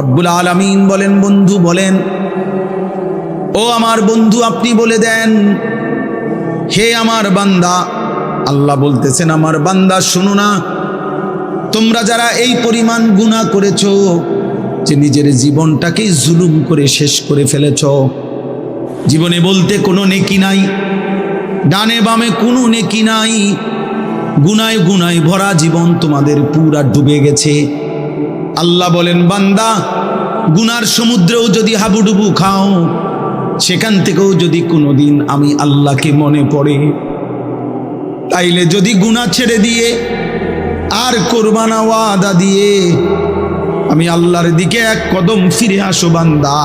রব্বুল আলামিন বলেন, বন্ধু বলেন, ও আমার বন্ধু আপনি বলে দেন, হে আমার বান্দা, আল্লাহ বলতেছেন, আমার বান্দা শুনো না, তোমরা যারা এই পরিমাণ গুণা করেছ, যে নিজের জীবনটাকে জুলুম করে শেষ করে ফেলেছ, জীবনে বলতে কোনো নেকি নাই, ডানে বামে কোনো নেকি নাই, গুনায় গুনায় ভরা জীবন তোমাদের পুরা ডুবে গেছে। আল্লাহ বলেন, বান্দা, গুনার সমুদ্রেও যদি হাবুডুবু খাও, সেখান থেকেও যদি কোনোদিন আমি আল্লাহকে মনে পড়ে, তাইলে যদি গুনাহ ছেড়ে দিয়ে আর কোরবানা ওয়াদা দিয়ে আমি আল্লাহর দিকে এক কদম ফিরে আসো, বান্দা।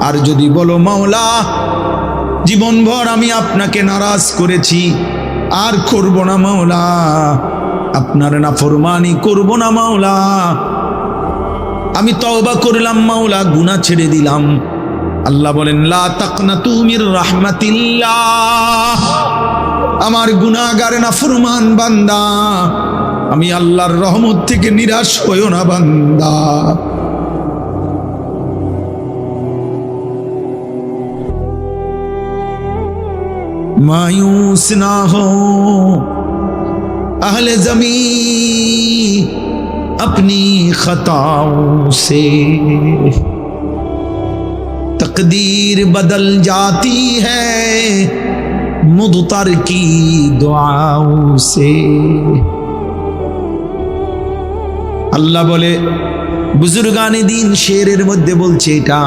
আর যদি বলো, মাওলা, জীবনভর আমি আপনাকে নারাজ করেছি, আর করব না, মাওলা। আপনার না ফরমানি করব না মাওলা আমি তওবা করলাম মাওলা গুনাহ ছেড়ে দিলাম আল্লাহ বলেন লা তাকনাতু মির রাহমাতিল্লাহ আমার গুনাহগার না ফরমান বান্দা আমি আল্লাহর রহমত থেকে নিরাশ হইও না বান্দা मायूस ना हो اہل زمین اپنی خطاؤں سے تقدیر بدل جاتی ہے مدتر کی دعاؤں سے আল্লাহ বলে, বুজুর্গানি দিন শেরের মধ্যে বলছে এটা,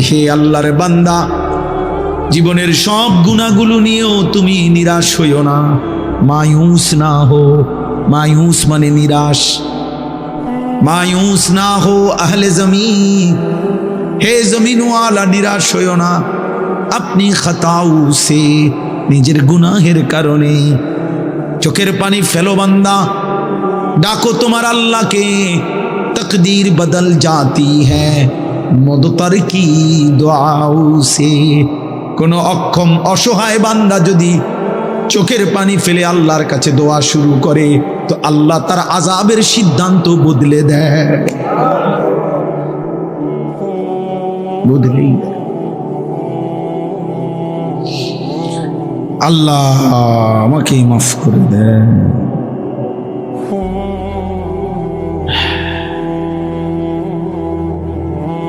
হে আল্লাহর বান্দা, জীবনের সব গুণাগুলো নিয়েও তুমি নিরাশ হইও না। মায়ুস না হো মায়ুস মানে নিরাশ মায়ুস না হো আহলে জমি হে জমিনওয়ালা নিরাশ হইও না আপনি খাতাউ সে নিজের গুনাহের কারণে চোখের পানি ফেলো বান্দা ডাকো তোমার আল্লাহকে তকদীর বদল जाती है মদতর কি দোয়াও সে কোনো অক্ষম অসহায় বান্দা যদি চোখের পানি ফেলে আল্লাহর কাছে দোয়া শুরু করে, তো আল্লাহ তার আজাবের সিদ্ধান্ত বদলে দেয়। আল্লাহ আমাকে মাফ করে দেন।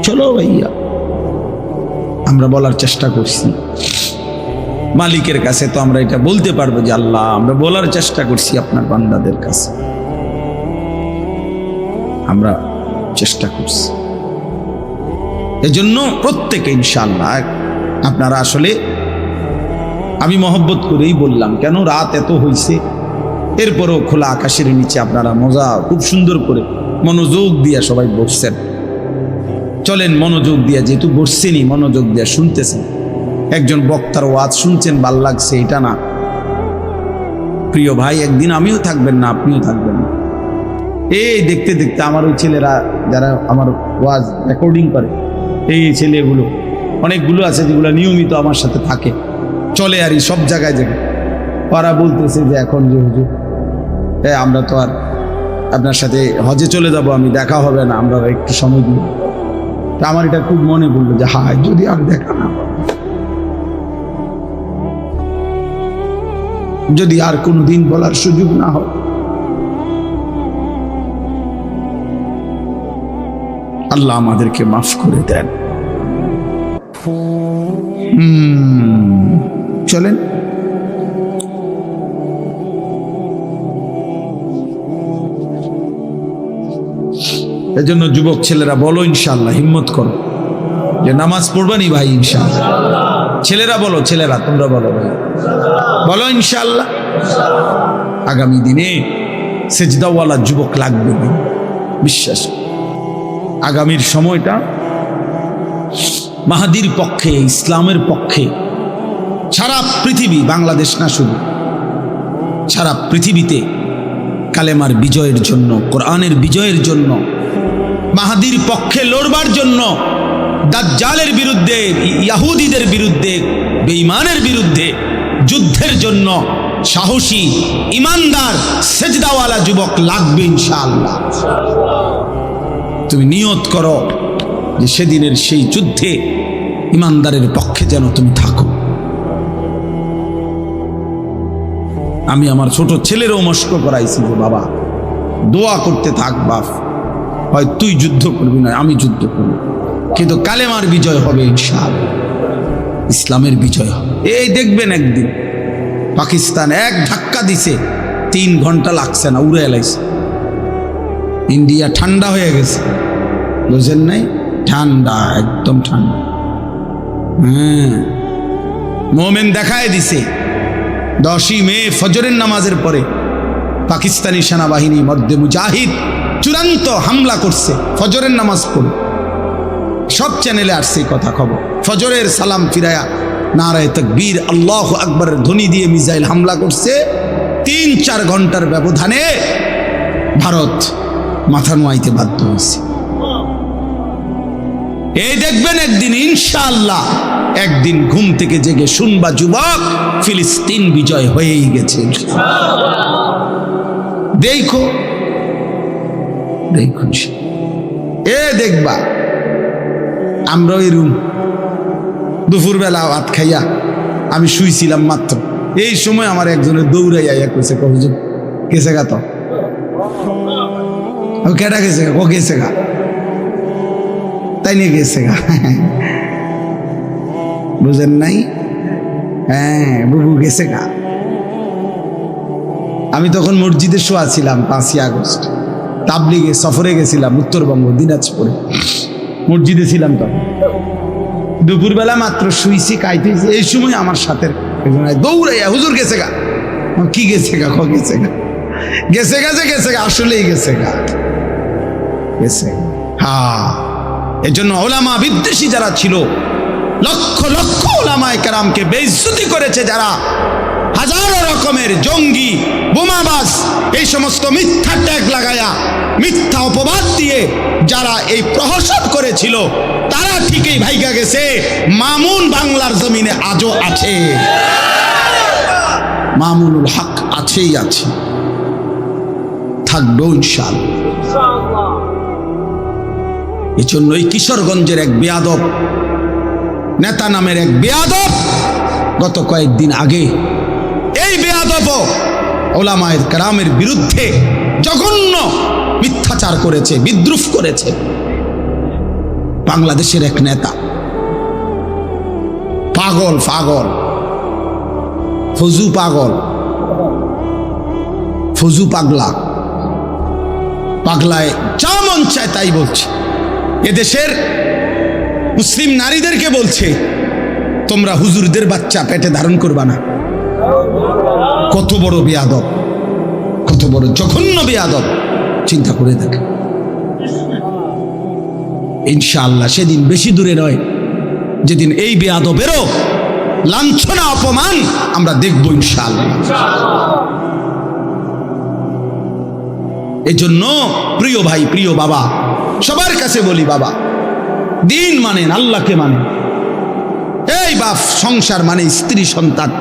চলো ভাইয়া, আমরা বলার চেষ্টা করছি। মালিকের কাছে তো আমরা এটা বলতে পারব যে আল্লাহ, আমরা বলার চেষ্টা করছি আপনার বান্দাদের কাছে। আমরা চেষ্টা করছি। এজন্য প্রত্যেকে ইনশাল্লাহ আপনারা আসলে আমি মহব্বত করেই বললাম, কেন রাত এত হয়েছে এরপরও খোলা আকাশের নিচে আপনারা মজা খুব সুন্দর করে মনোযোগ দিয়ে সবাই বসছেন। চলেন মনোযোগ দিয়া, যেহেতু বসছেনই, মনোযোগ দিয়া শুনতেছেন। একজন বক্তার ওয়াজ শুনছেন, ভালো লাগছে, এটা না। প্রিয় ভাই, একদিন আমিও থাকবেন না, আপনিও থাকবেন না। এই দেখতে দেখতে আমার ওই ছেলেরা, যারা আমার ওয়াজ রেকর্ডিং করে, এই ছেলেগুলো, অনেকগুলো আছে যেগুলো নিয়মিত আমার সাথে থাকে। চলে আর সব জায়গায় জায়গায় ওরা বলতেছে যে এখন যে হুজুর, এ আমরা তো আর আপনার সাথে হজে চলে যাব, আমি দেখা হবে না, আমরা একটু সময় দিব তা আমার এটা খুব মনে পড়ল যে হায়, যদি আর দেখা না যদি আর কোনো দিন বলার সুযোগ না হয়। আল্লাহ আমাদেরকে মাফ করে দেন। চলেন। এজন্য যুবক ছেলেরা বলো ইনশাল্লাহ হিম্মত করো। যে নামাজ পড়বানি ভাই ইনশাল্লাহ ছেলেরা বলো, ছেলেরা, তোমরা বলো ভাই। বলো ইনশাল্লাহ আগামী দিনে সেজদাওয়ালা যুবক লাগবে। বিশ্বাস আগামীর সময়টা মাহাদির পক্ষে, ইসলামের পক্ষে, সারা পৃথিবী, বাংলাদেশ না শুধু, সারা পৃথিবীতে কালেমার বিজয়ের জন্য, কোরআনের বিজয়ের জন্য, মাহাদির পক্ষে লড়বার জন্য, দাজ্জালের বিরুদ্ধে, ইয়াহুদিদের বিরুদ্ধে, বেঈমানের বিরুদ্ধে যুদ্ধের জন্য সাহসী, ইমানদার, সেজদাওয়ালা যুবক লাগবে ইনশাআল্লাহ। তুমি নিয়ত করো যে সেদিনের সেই যুদ্ধে ইমানদারের পক্ষে যেন তুমি থাকো। আমি আমার ছোট ছেলেরও মস্ক করাইছি যে, বাবা, দোয়া করতে থাক বাপ। হয় তুই যুদ্ধ করবি না আমি যুদ্ধ করব। কিন্তু কালেমার বিজয় হবে ইনশাআল্লাহ। ইসলামের বিজয় হবে। এই দেখবেন একদিন। পাকিস্তান এক ধাক্কা দিছে, তিন ঘণ্টা লাগছে না, উড়ে এলাইছে। ইন্ডিয়া ঠান্ডা হয়ে গেছে। বুঝেন নাই? ঠান্ডা, একদম ঠান্ডা। হ্যাঁ। মোমেন দেখায় দিছে, দশই মে ফজরের নামাজের পরে পাকিস্তানি সেনাবাহিনী মধ্যে মুজাহিদ চূড়ান্ত হামলা করছে, ফজরের নামাজ পড়ে। সব চ্যানেলে আসছে কথা খবর। ফজরের সালাম ফিরায়া নারায় তকবীর, আল্লাহ আকবরের ধ্বনি দিয়ে মিসাইল হামলা করছে। তিন চার ঘণ্টার ব্যবধানে ভারত মাথা নোয়াইতে বাধ্য হয়েছে। এই দেখবেন একদিন, ইনশাআল্লাহ, একদিন ঘুম থেকে জেগে শুনবা যুবক, ফিলিস্তিন বিজয় হয়েই গেছে। দেখো দেখুন এ দেখবা, আমরা ওই রুম দুপুরবেলা ভাত খাইয়া আমি শুইছিলাম মাত্র। এই সময় আমার একজনের দৌড়াই আইয়া কইছে কহুজুর গেছে গা তো? কেটা গেছে ও গেছে গা। তাই নিয়ে গেছে গা। বুঝেন নাই? হ্যাঁ বুবু গেছে গা। আমি তখন মসজিদে শোয়া ছিলাম পাঁচই আগস্ট। তাবলিগে সফরে গেছিলাম উত্তরবঙ্গ, দিনাজপুরে। মসজিদে ছিলাম তখন। দুপুরবেলা মাত্র শুইছি কাইতেছি এই সময় আমার সাথে দৌড়াইয়া হুজুর গেছে গা। কি গেছে গা, ক গেছে গা? গেছে গা যে গেছে গা, আসলেই গেছে গা। গেছে হ্যাঁ এই জন্য ওলামা বিদ্বেষী যারা ছিল, লক্ষ লক্ষ ওলামায় কারামকে বেইজ্জতি করেছে যারা হাজারো রকমের জঙ্গি বোমাবাস এই সমস্ত মিথ্যা ট্যাগ লাগায়া মিথ্যা অপবাদ দিয়ে যারা এই প্রহসন করেছিল, তারা ঠিকই ভাইগা গেছে। মামুন বাংলার জমিনে আজও আছে। মামুনুল হক আছেই আছে। থাকবেও ইনশাআল্লাহ। এই জন্য এই কিশোরগঞ্জের এক বেয়াদব, নেতা নামের এক বেয়াদব গত কয়েকদিন আগে এই বেয়াদব ওলামায়ের কারামের বিরুদ্ধে জঘন্য মিথ্যাচার করেছে, বিদ্রুপ করেছে। বাংলাদেশের এক নেতা। পাগল পাগল। ফজু পাগল। ফজু পাগলা। পাগলায় যা মন চায় তাই বলছে। এদেশের মুসলিম নারীদেরকে বলছে, তোমরা হুজুরদের বাচ্চা পেটে ধারণ করবা না। কত বড় বেয়াদব, কত বড় জঘন্য বেয়াদব। চিন্তা করে দেখ। ইনশাআল্লাহ, সেদিন বেশি দূরে নয়। যেদিন এই বেয়াদবেরও লাঞ্ছনা, অপমান আমরা দেখব ইনশাআল্লাহ। এজন্য প্রিয় ভাই, প্রিয় বাবা, সবার কাছে বলি বাবা, দিন মানেন, আল্লাহকে মানেন। এই বাপ, সংসার মানে স্ত্রী, সন্তান।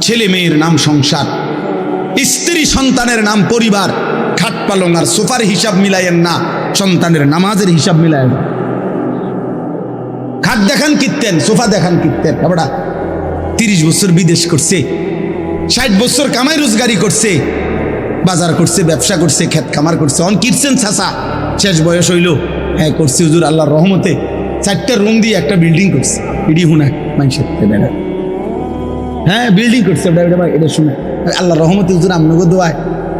ছেলে মেয়ের নাম সংসার স্ত্রী সন্তানের নাম পরিবার। পালং আর সোফার হিসাব মিলাইয়েন না, সন্তানের নামাজের হিসাব মিলায়েন। খাট দেখান কিনতেন সোফা দেখান কিনতেন বাবাটা তিরিশ বছর বিদেশ করছে, ষাট বছর কামাই রোজগারি করছে, বাজার করছে, ব্যবসা করছে ক্ষেত খামার করছে। অন কিরছেন চাষা শেষ বয়স হইল। হ্যাঁ করছে হুজুর আল্লাহর রহমতে। চারটা রুম দিয়ে একটা বিল্ডিং করছে। ইডি হুনা মানুষের হ্যাঁ বিল্ডিং করছে। এটা শুনে। আল্লাহ রহমতে হুজুর আমনগো দোয়ায়।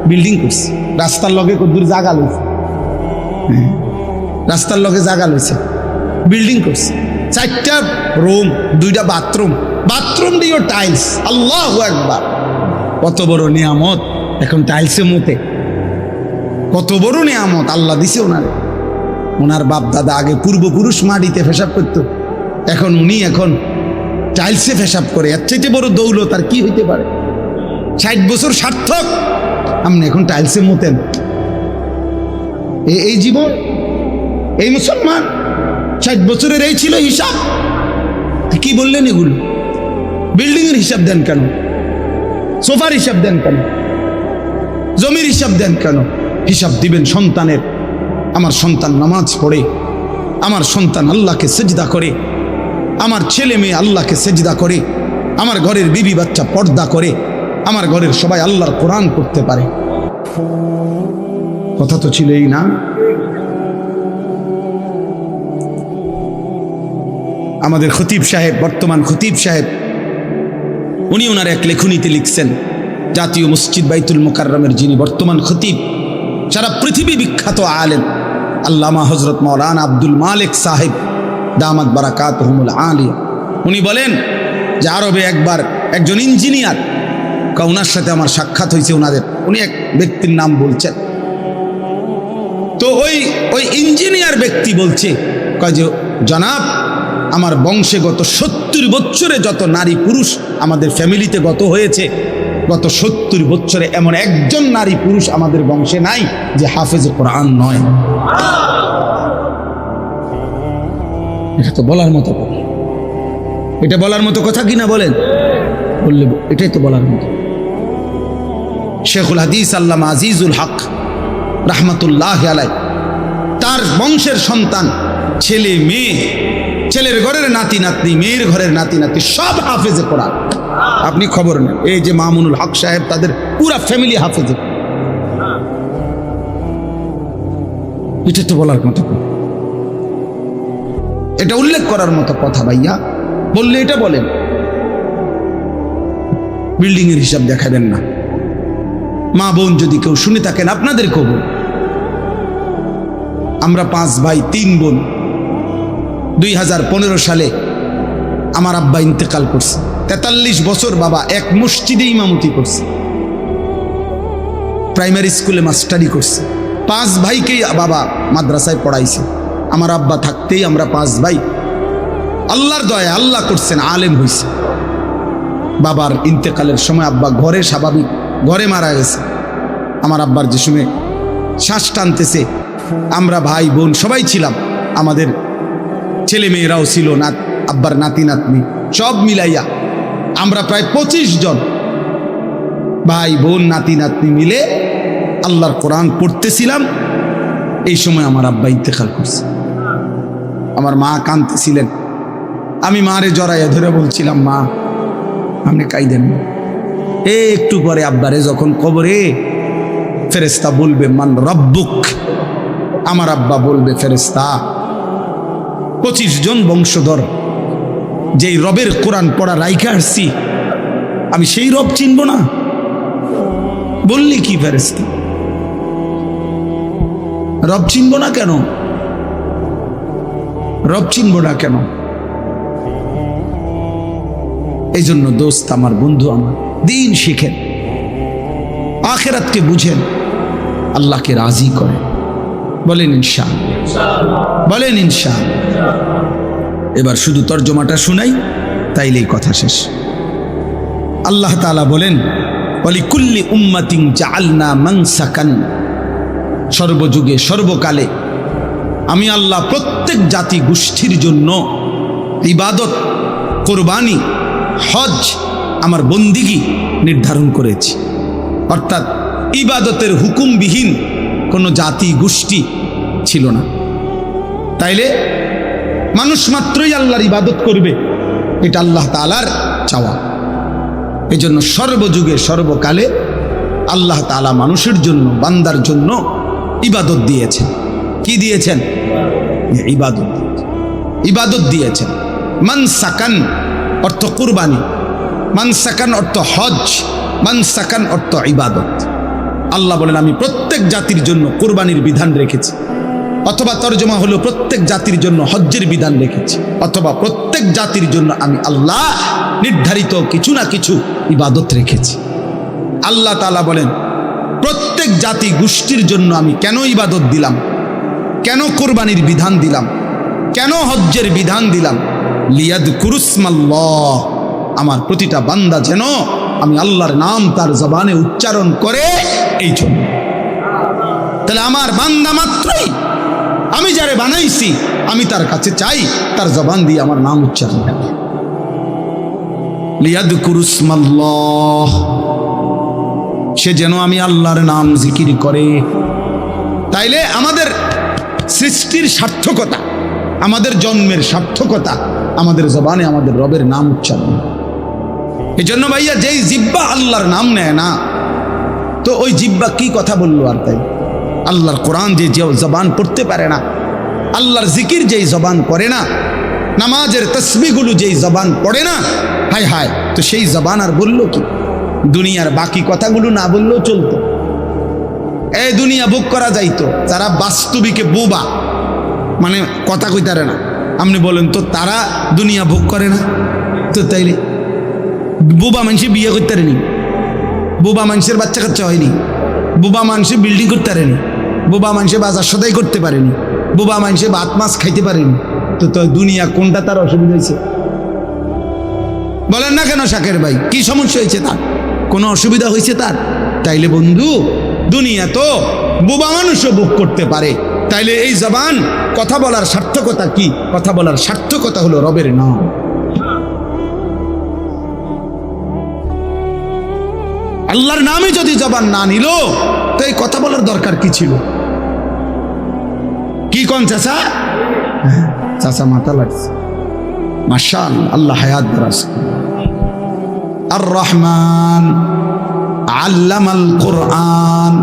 বিল্ডিং করছে। রাস্তার লগে কদ্দুর জাগা লইছে। রাস্তার লগে জাগা লইছে। বিল্ডিং করছে। চারটা রুম দুইটা বাথরুম বাথরুম দিও টাইলস আল্লাহ একবার কত বড় নিয়ামত। এখন টাইলসে মতে। কত বড় নিয়ামত। আল্লাহ দিছে ওনারে। ওনার বাপ দাদা আগে পূর্বপুরুষ মাটিতে ফেসাব করতো। এখন উনি এখন টাইলসে ফেসাব করে। এর চাইতে বড় দৌলত আর কি হইতে পারে? ষাট বছর সার্থক। আপনি এখন টাইলসে মতেন এই জীবন, এই মুসলমান, ষাট বছরের এই ছিল হিসাব। কি বললেন এগুলো? বিল্ডিং এর হিসাব দেন কেন? সোফার হিসাব দেন কেন? জমির হিসাব দেন কেন? হিসাব দিবেন সন্তানের। আমার সন্তান নামাজ পড়ে। আমার সন্তান আল্লাহকে সেজদা করে। আমার ছেলে মেয়ে আল্লাহকে সেজদা করে। আমার ঘরের বিবি বাচ্চা পর্দা করে। আমার ঘরের সবাই আল্লাহর কোরআন করতে পারে। কথা তো ছিল এই না। আমাদের খতিব সাহেব, বর্তমান খতিব সাহেব, উনি ওনার এক লেখনীতে লিখছেন, জাতীয় মসজিদ বাইতুল মোকাররমের যিনি বর্তমান খতিব, সারা পৃথিবী বিখ্যাত আলেন আল্লামা হজরত মৌলানা আব্দুল মালিক সাহেব, দামাত বারাকাত হুমুল আলিয়া। উনি বলেন যে আরবে একবার একজন ইঞ্জিনিয়ার কা ওনার সাথে আমার সাক্ষাৎ হয়েছে ওনাদের উনি এক ব্যক্তির নাম বলছেন। তো ওই ওই ইঞ্জিনিয়ার ব্যক্তি বলছে, কয় যে, জনাব, আমার বংশে গত সত্তর বছরে যত নারী পুরুষ আমাদের ফ্যামিলিতে গত হয়েছে, গত সত্তর বছরে এমন একজন নারী পুরুষ আমাদের বংশে নাই যে হাফেজ কোরআন নয়। এটা তো বলার মতো। এটা বলার মতো কথা কিনা বলেন? বললে, এটাই তো বলার মতো। শেখুল হাদিস আল্লাহ আজিজুল হক রাহমাতুল্লাহ আলাই তার বংশের সন্তান, ছেলে, মেয়ে, ছেলের ঘরের নাতি, নাতনি, মেয়ের ঘরের নাতি নাতনি সব হাফেজে কোরআন। আপনি খবর নেন, এই যে মামুনুল হক সাহেব, তাদের পুরা ফ্যামিলি হাফেজে। এটা তো বলার মতো এটা উল্লেখ করার মতো কথা ভাইয়া। বললে এটা বলেন। বিল্ডিং এর হিসাব দেখাবেন না। মা বোন যদি কেউ শুনে থাকেন, আপনাদের কবুল আমরা পাঁচ ভাই, তিন বোন। দুই হাজার পনেরো সালে আমার আব্বা ইন্তেকাল করছে। তেতাল্লিশ বছর বাবা এক মসজিদে ইমামতি করছে। প্রাইমারি স্কুলে মাস্টারি করছে। পাঁচ ভাইকেই বাবা মাদ্রাসায় পড়াইছে। আমার আব্বা থাকতেই আমরা পাঁচ ভাই। আল্লাহর দয়া আল্লাহ করছেন, আলেম হইছে। বাবার ইন্তেকালের সময় আব্বা ঘরে স্বাভাবিক ঘরে মারা গেছে। আমার আব্বার যে সময় শ্বাস টানতেছে, আমরা ভাই বোন সবাই ছিলাম, আমাদের ছেলে মেয়েরাও ছিল না, আব্বার নাতি নাতনি, সব মিলাইয়া আমরা প্রায় পঁচিশ জন ভাই বোন, নাতি নাতনি মিলে আল্লাহর কোরআন পড়তেছিলাম। এই সময় আমার আব্বা ইন্তেকাল করছে। আমার মা কাঁদতেছিলেন। আমি মারে জড়াইয়া ধরে বলছিলাম, মা, আপনি কাইদেন না। এ একটু পরে আব্বারে যখন কবরে ফেরেস্তা বলবে, মান রব্বুক? আমার আব্বা বলবে ফেরেস্তা পঁচিশ জন বংশধর, যেই রবের কোরআন পড়া রাইখা আসছি, আমি সেই রব চিনব না? বললি কি ফেরেস্তা রব চিনব না কেন? রব চিনব না কেন? এই জন্য দোস্ত, আমার বন্ধু আমার দিন শিখেন, আখেরাতকে বুঝেন, আল্লাহকে রাজি করেন। বলেন ইনশা বলেন ইনশা এবার শুধু তর্জমাটা শুনাই, তাইলেই কথা শেষ। আল্লাহ তাআলা বলেন অলিকুল্লি উম্মাতিং জাআলনা মানসাকান। সর্বযুগে, সর্বকালে আমি আল্লাহ প্রত্যেক জাতি গোষ্ঠীর জন্য ইবাদত, কোরবানি, হজ আমার বন্দিগি নির্ধারণ করেছি। অর্থাৎ ইবাদতের হুকুমবিহীন কোনো জাতি গোষ্ঠী ছিল না। তাইলে মানুষ মাত্রই আল্লাহর ইবাদত করবে, এটা আল্লাহ তালার চাওয়া। এই জন্য সর্বযুগে, সর্বকালে আল্লাহ তালা মানুষের জন্য, বান্দার জন্য ইবাদত দিয়েছেন। কি দিয়েছেন? ইবাদত ইবাদত দিয়েছেন। মান সাকান অর্থ কুরবানি। মান সাকান অর্থ হজ, মান সাকান অর্থ ইবাদত। আল্লাহ বলেন, আমি প্রত্যেক জাতির জন্য কোরবানির বিধান রেখেছি, অথবা তর্জমা হলো প্রত্যেক জাতির জন্য হজ্জের বিধান রেখেছি, অথবা প্রত্যেক জাতির জন্য আমি আল্লাহ নির্ধারিত কিছু না কিছু ইবাদত রেখেছি। আল্লাহ তালা বলেন, প্রত্যেক জাতি গোষ্ঠীর জন্য আমি কেন ইবাদত দিলাম? কেন কোরবানির বিধান দিলাম? কেন হজ্জের বিধান দিলাম? লিয়াদ কুরুসমাল্লাহ আমার প্রতিটা বান্দা যেন আমি আল্লাহর নাম তার জবানে উচ্চারণ করে এই জন্য। তাহলে আমার বান্দা মাত্রই আমি যারে বানাইছি, আমি তার কাছে চাই, তার জবান দিয়ে আমার নাম উচ্চারণ করে সে যেন আমি আল্লাহর নাম জিকির করে। তাইলে আমাদের সৃষ্টির সার্থকতা, আমাদের জন্মের সার্থকতা, আমাদের জবানে আমাদের রবের নাম উচ্চারণ এই জন্য ভাইয়া যেই জিব্বা আল্লাহর নাম নেয় না, তো ওই জিব্বা কি কথা বলল আর তাই? আল্লাহর কোরআন যে যে জবান পড়তে পারে না, আল্লাহর জিকির যেই জবান করে না, নামাজের তসবিগুলো যেই জবান পড়ে না, হায় হায়, তো সেই জবান আর বলল কি? দুনিয়ার বাকি কথাগুলো না বললেও চলতো। এই দুনিয়া বুক করা যাইতো যারা বাস্তবিকে বোবা মানে কথা কইতারে না। আপনি বলেন, তো তারা দুনিয়া ভোগ করে না? তো তাইলে বোবা মানুষে বিয়ে করতে পারেনি। বোবা মানুষের বাচ্চা কাচ্চা হয়নি। বোবা মানুষে বিল্ডিং করতে পারেনি। বোবা মানুষে বাজার সদাই করতে পারেনি। বোবা মানুষে ভাত, মাছ খাইতে পারেনি। তো তো দুনিয়া কোনটা তার অসুবিধা হয়েছে? বলেন না কেন শাকের ভাই, কি সমস্যা হয়েছে তার? কোনো অসুবিধা হয়েছে তার? তাইলে বন্ধু, দুনিয়া তো বোবা মানুষও বুক করতে পারে। তাইলে এই জবান কথা বলার সার্থকতা কি? কথা বলার সার্থকতা হলো রবের নাম। আল্লাহর নামে যদি জবান না নিল তো এই কথা বলার দরকার কি ছিল? কি কোন চাচা? চাচা মাথা লাগছে। মাশাল আল্লাহ হায়াত দারাজ। আর রহমান আল্লামাল কোরআন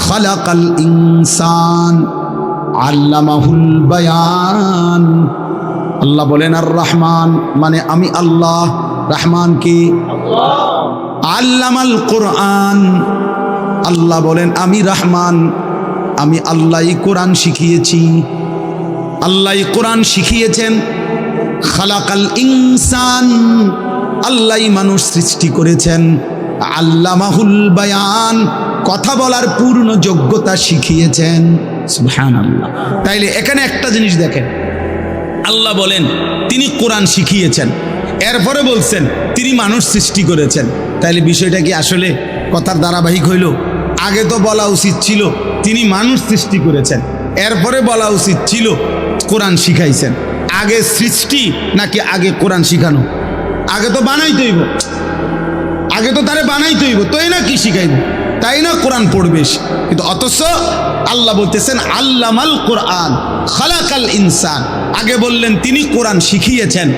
খালাকাল ইনসান আল্লামাহুল বায়ান। আল্লাহ বলেন আর রহমান মানে আমি আল্লাহ রহমান কি? আল্লামাল কোরআন। আল্লাহ বলেন, আমি রহমান, আমি আল্লাহই কোরআন শিখিয়েছি। আল্লাহই কোরআন শিখিয়েছেন, খালাকাল ইনসান। আল্লাহই মানুষ সৃষ্টি করেছেন, আল্লামাহুল বায়ান। কথা বলার পূর্ণ যোগ্যতা শিখিয়েছেন। তাইলে এখানে একটা জিনিস দেখেন, আল্লাহ বলেন, তিনি কোরআন শিখিয়েছেন। এরপরে বলছেন, তিনি মানুষ সৃষ্টি করেছেন। তাইলে বিষয়টা কি আসলে কথার ধারাবাহিক হইল? আগে তো বলা উচিত ছিল, তিনি মানুষ সৃষ্টি করেছেন। এরপরে বলা উচিত ছিল, কোরআন শিখাইছেন। আগে সৃষ্টি নাকি আগে কোরআন শিখানো? আগে তো বানাইতেইব আগে তো তারে বানাইতেইব তো না কি শিখাইব? তাই না কোরআন পড়বে কিন্তু অথচ আল্লাহ বলতেছেন, আল্লামাল কোরআন, খালাকাল ইনসান। আগে বললেন, তিনি কোরআন শিখিয়েছেন।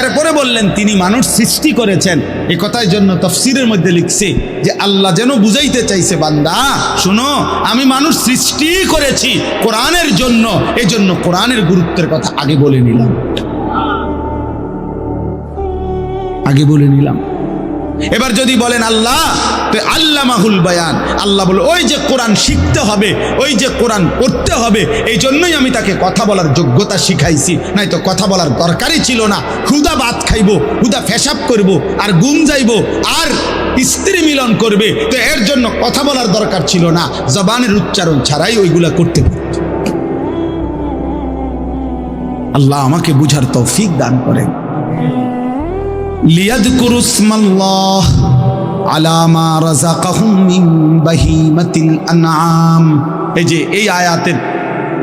এরপরে বললেন, তিনি মানুষ সৃষ্টি করেছেন। এ কথার জন্য তফসিরের মধ্যে লিখছে যে, আল্লাহ যেন বুঝাইতে চাইছে বান্দা, শোনো, আমি মানুষ সৃষ্টি করেছি কোরআনের জন্য। এজন্য কোরআনের গুরুত্বের কথা আগে বলে নিলাম। আগে বলে নিলাম। এবার যদি বলেন, আল্লাহ তো আল্লাহ মাহুল বায়ান। আল্লাহ বলে, ওই যে কোরআন শিখতে হবে, ওই যে কোরআন পড়তে হবে, এই জন্যই আমি তাকে কথা বলার যোগ্যতা শিখাইছি। নাই তো কথা বলার দরকারই ছিল না। হুদা ভাত খাইবো হুদা ফেসাব করব, আর গুম যাইব, আর স্ত্রী মিলন করবে। তো এর জন্য কথা বলার দরকার ছিল না। জবানের উচ্চারণ ছাড়াই ওইগুলা করতে পারত। আল্লাহ আমাকে বুঝার তৌফিক দান করেন। লিয়াদকুরু ইসমাল্লাহ আলা মা রাযাকাহুম মিন বাহিমাতিল আনআম। এই যে এই আয়াতের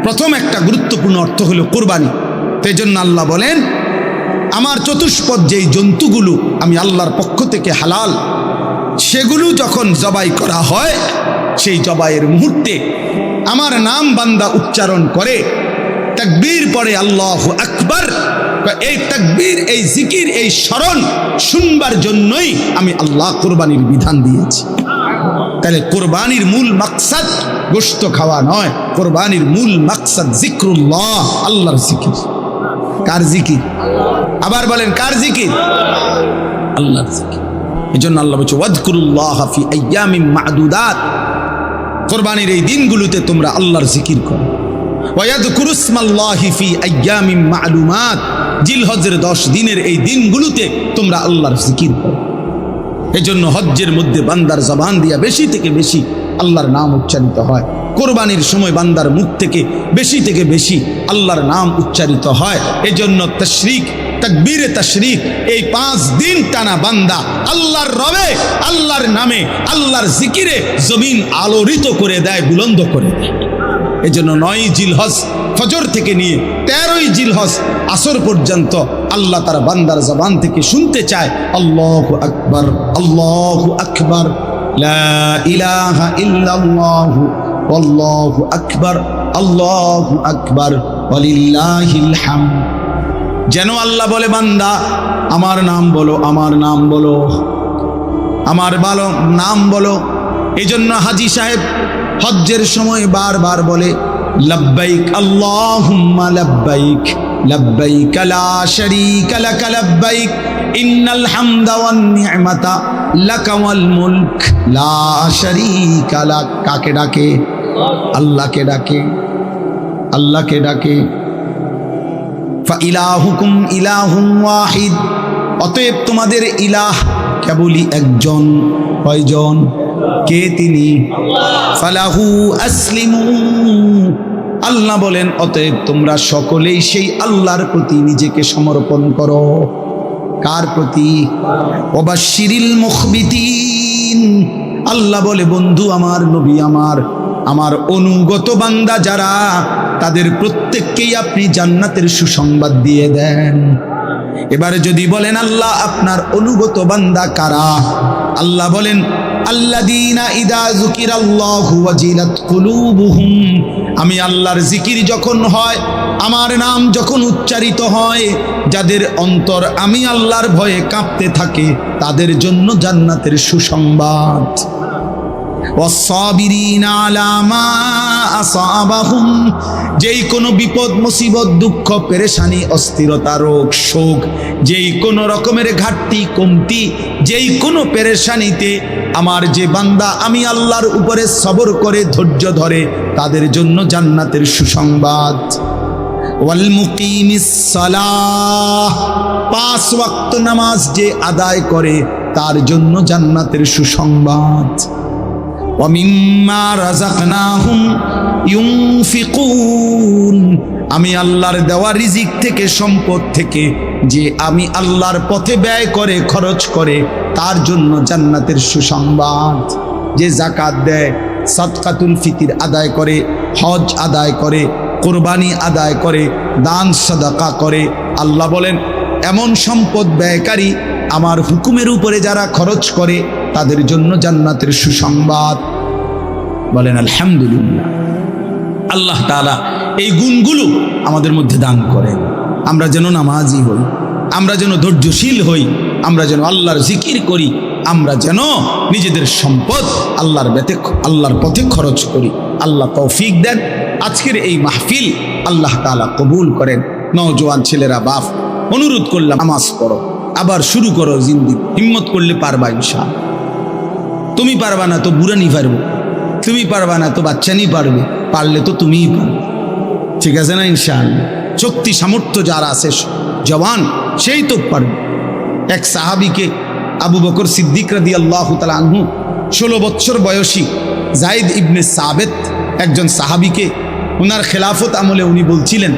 প্রথম একটা গুরুত্বপূর্ণ অর্থ হলো কোরবানি। জন্য আল্লাহ বলেন, আমার চতুষ্পদ যেই জন্তুগুলো আমি আল্লাহর পক্ষ থেকে হালাল, সেগুলো যখন জবাই করা হয়, সেই জবাইয়ের মুহূর্তে আমার নাম বান্দা উচ্চারণ করে, তাকবীর পরে আল্লাহ আকবার এই তাকবীর, এই জিকির, এই স্মরণ শুনবার জন্যই আমি আল্লাহ কোরবানির বিধান দিয়েছি। তাহলে কোরবানির মূল মাকসাদ গোস্ত খাওয়া নয়, কোরবানির মূল মাকসাদ জিক্রুল্লাহ, আল্লাহর জিকির। কার জিকির? আবার বলেন, কার জিকির? আল্লাহর জিকির। এই জন্য আল্লাহ বলছে, ওয়াদকুরুল্লাহ ফি আইয়ামিন মাদুদাত। কোরবানির এই দিনগুলোতে তোমরা আল্লাহর জিকির করো। ওয়াদকুরু ইসমাল্লাহি ফি আইয়ামিন মালুমাত জিলহজের দশ দিনের এই দিনগুলোতে তোমরা আল্লাহর জিকির করো। এজন্য হজ্জের মধ্যে বান্দার জবান দিয়া বেশি থেকে বেশি আল্লাহর নাম উচ্চারিত হয়। কোরবানির সময় বান্দার মুখ থেকে বেশি থেকে বেশি আল্লাহর নাম উচ্চারিত হয়। এজন্য তশরিক, তাকবীরে তশরিক, এই পাঁচ দিন টানা বান্দা আল্লাহর রবে, আল্লাহর নামে, আল্লাহর জিকিরে জমিন আলোড়িত করে দেয়, বুলন্দ করে দেয়। এজন্য নয় জিলহজ ফজর থেকে নিয়ে তেরোই জিলহজ আসর পর্যন্ত আল্লাহ তার বান্দার জবান থেকে শুনতে চায়, আল্লাহ আকবর আল্লাহ আকবর ইলাহা যেন আল্লাহ বলে, বান্দা, আমার নাম বলো, আমার নাম বলো, আমার ভালো নাম বলো। এই জন্য হাজি সাহেব হজ্জের সময় বারবার বলে লব্বাইক আল্লাহুম্মা লব্বাইক লব্বাইক লা শারীকা লাক লব্বাইক ইন্নাল হামদা ওয়ান নি'মাতা লাকা ওয়াল মুলক লা শারীকা লাক কাকে ডাকে? আল্লাহকে ডাকে। আল্লাহকে ডাকে। ইলাহুকুম ইলাহুম ওয়াহিদ। অতএব তোমাদের ইলাহ কেবলই একজন, কয়জন? কে তিনি? ফালাহু আসলিমু আল্লাহ বলেন, অতএব তোমরা সকলেই সেই আল্লাহর প্রতি নিজেকে সমর্পণ করো। কার প্রতি? ওবাশিরিল মুখবিতিন। আল্লাহ বলে, বন্ধু আমার, নবী আমার আমার অনুগত বান্দা যারা, তাদের প্রত্যেককেই আপনি জান্নাতের সুসংবাদ দিয়ে দেন। এবারে যদি বলেন, আল্লাহ আপনার অনুগত বান্দা কারা? আল্লাহ বলেন আমি আল্লাহর জিকির যখন হয়, আমার নাম যখন উচ্চারিত হয়, যাদের অন্তর আমি আল্লাহর ভয়ে কাঁপতে থাকে, তাদের জন্য জান্নাতের সুসংবাদ। যেই কোনো বিপদ, মুসিবত, দুঃখ, পেরেশানি, অস্থিরতা, রোগ, শোক, যেই কোনো রকমের ঘাটতি, কমতি, যেই কোনো পেরেশানিতে আমার যে বান্দা আমি আল্লাহর উপরে সবর করে ধৈর্য ধরে, তাদের জন্য জান্নাতের সুসংবাদ। পাঁচ ওয়াক্ত নামাজ যে আদায় করে, তার জন্য জান্নাতের সুসংবাদ। আমি আল্লাহর দেওয়া রিজিক থেকে, সম্পদ থেকে যে আমি আল্লাহর পথে ব্যয় করে, খরচ করে, তার জন্য জান্নাতের সুসংবাদ। যে জাকাত দেয় সৎকাতুল ফিতির আদায় করে, হজ আদায় করে, কোরবানি আদায় করে, দান সাদাকা করে, আল্লাহ বলেন, এমন সম্পদ ব্যয়কারী আমার হুকুমের উপরে যারা খরচ করে, তাদের জন্য জান্নাতের সুসংবাদ। বলেন, আলহামদুলিল্লাহ। আল্লাহ তাআলা এই গুণগুলো আমাদের মধ্যে দান করেন। আমরা যেন নামাজি হই, আমরা যেন ধৈর্যশীল হই, আমরা যেন আল্লাহর জিকির করি, আমরা যেন নিজেদের সম্পদ আল্লাহর বেতে আল্লাহর পথে খরচ করি। আল্লাহ তৌফিক দেন। আজকের এই মাহফিল আল্লাহ তাআলা কবুল করেন। নওজোয়ান ছেলেরা, বাপ, অনুরোধ করলাম, নামাজ পড়ো। আবার শুরু করো জিন্দি। হিম্মত করলে পারবা ইনশাল তুমি পারবা না তো বুড়ানি পারব। তুমি পারবা না তো বাচ্চা নি পারবে। পারলে তো তুমিই পারবে। ঠিক আছে না ইনশাল শক্তি সামর্থ্য যার আছে, জওয়ান, সেই তো পারবে। এক সাহাবিকে আবু বকর সিদ্দিক রাদি আল্লাহ আনহু ষোলো বৎসর বয়সী জাইদ ইবনে সাবেত একজন সাহাবিকে ওনার খেলাফত আমলে উনি বলছিলেন,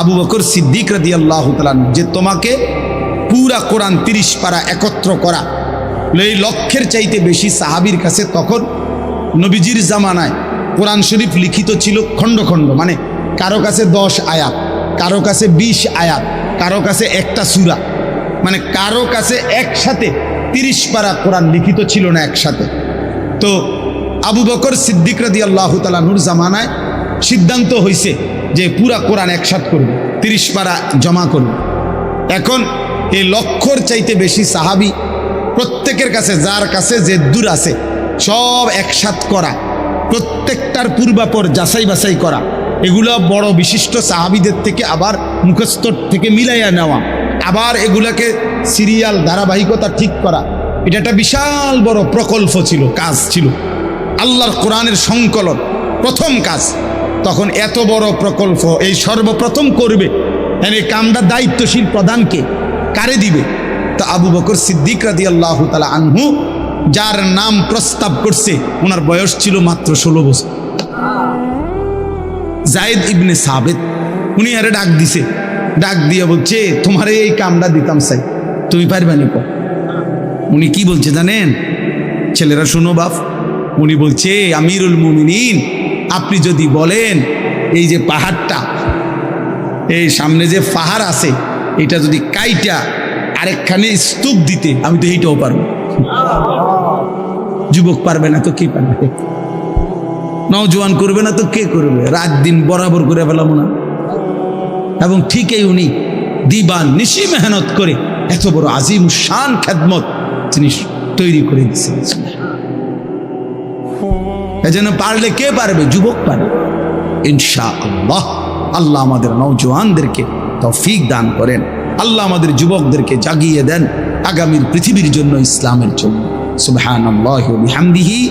আবু বকর সিদ্দিক রাদি আল্লাহ যে তোমাকে পুরা কোরআন তিরিশ পারা একত্র করা এই লক্ষ্যের চাইতে বেশি সাহাবির কাছে তখন নবীজির জামানায় কোরআন শরীফ লিখিত ছিল খণ্ড খণ্ড মানে কারও কাছে দশ আয়াত। কারও কাছে বিশ আয়াত, কারও কাছে একটা সুরা। মানে কারও কাছে একসাথে তিরিশ পারা কোরআন লিখিত ছিল না একসাথে। তো আবু বকর সিদ্দিক রাদি আল্লাহ তালানুর জামানায় সিদ্ধান্ত হয়েছে যে পুরা কোরআন একসাথ করবে, তিরিশ পারা জমা করবে। এখন এই লক্ষর চাইতে বেশি সাহাবি প্রত্যেকের কাছে, যার কাছে যে দূর আছে, সব একসাথ করা, প্রত্যেকটার পূর্বাপর যাচাই বাছাই করা। এগুলো বড় বিশিষ্ট সাহাবিদের থেকে আবার মুখস্থ থেকে মিলাইয়া নেওয়া। আবার এগুলাকে সিরিয়াল ধারাবাহিকতা ঠিক করা। এটা একটা বিশাল বড় প্রকল্প ছিল, কাজ ছিল। আল্লাহর কোরআনের সংকলন, প্রথম কাজ। তখন এত বড় প্রকল্প, এই সর্বপ্রথম করবে। হ্যাঁ এই কামটা দায়িত্বশীল প্রধানকে কারে দিবে? তা আবু বকর সিদ্দিক রাদি আল্লাহ তালা আনহু, যার নাম প্রস্তাব করছে, ওনার বয়স ছিল মাত্র ষোলো বছর। জায়েদ ইবনে সাবেদ উনি আরে ডাক দিছে। ডাক দিয়ে বলছে, তোমার এই কামটা দিতাম সাই, তুমি পারবে নি উনি কি বলছে জানেন? ছেলেরা শুনো বাপ, উনি বলছে, আমিরুল মুমিনিন, আপনি যদি বলেন, এই যে পাহাড়টা, এই সামনে যে পাহাড় আছে, এটা যদি কাইটা আরেকখানে স্তূপ দিতে, আমি তো এইটাও পারব। যুবক পারবে না তো কি পারবে? নওজোয়ান করবে না তো কে করবে? রাত দিন বরাবর করে ফেলাম না। এবং ঠিকই উনি দিবান, নিশি মেহনত করে এত বড় আজিম শান খেদমত তিনি তৈরি করে দিচ্ছেন এজন্য পারলে কে পারবে? যুবক পারবে। ইনশা আল্লাহ আল্লাহ আমাদের নৌজওয়ানদেরকে তৌফিক দান করেন। আল্লাহ আমাদের যুবকদেরকে জাগিয়ে দেন আগামীর পৃথিবীর জন্য ইসলামের জন্য। সুবহান আল্লাহ বিহামদিহি।